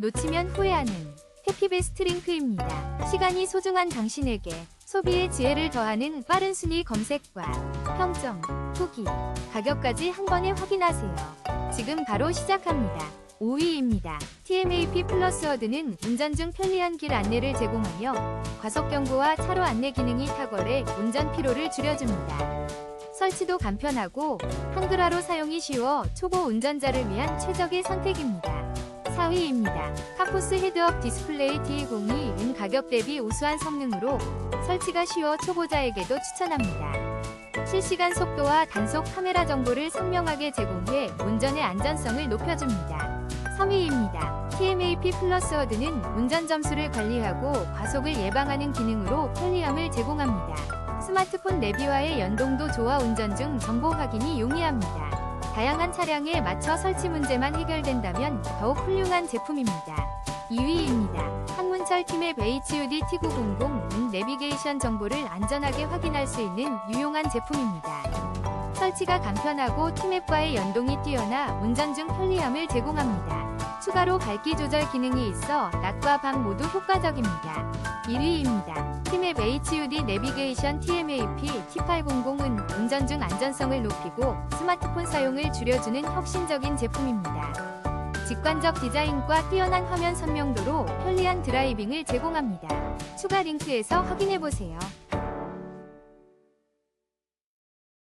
놓치면 후회하는 해피베스트 링크입니다. 시간이 소중한 당신에게 소비의 지혜를 더하는 빠른 순위 검색과 평점, 후기, 가격까지 한 번에 확인하세요. 지금 바로 시작합니다. 5위입니다. TMAP 플러스 워드는 운전 중 편리한 길 안내를 제공하며 과속 경보와 차로 안내 기능이 탁월해 운전 피로를 줄여줍니다. 설치도 간편하고 한글화로 사용이 쉬워 초보 운전자를 위한 최적의 선택입니다. 4위입니다. 카포스 헤드업 디스플레이 D02 은 가격 대비 우수한 성능으로 설치가 쉬워 초보자에게도 추천합니다. 실시간 속도와 단속 카메라 정보를 선명하게 제공해 운전의 안전성을 높여줍니다. 3위입니다. TMAP 플러스 워드는 운전 점수를 관리하고 과속을 예방하는 기능으로 편리함을 제공합니다. 스마트폰 내비와의 연동도 좋아 운전 중 정보 확인이 용이합니다. 다양한 차량에 맞춰 설치 문제만 해결된다면 더욱 훌륭한 제품입니다. 2위입니다. 한문철 팀의 HUD T900은 내비게이션 정보를 안전하게 확인할 수 있는 유용한 제품입니다. 설치가 간편하고 팀앱과의 연동이 뛰어나 운전 중 편리함을 제공합니다. 추가로 밝기 조절 기능이 있어 낮과 밤 모두 효과적입니다. 1위입니다. 팀앱 HUD 내비게이션 TMAP T800은 운전 중 안전성을 높이고 스마트폰 사용을 줄여주는 혁신적인 제품입니다. 직관적 디자인과 뛰어난 화면 선명도로 편리한 드라이빙을 제공합니다. 추가 링크에서 확인해보세요.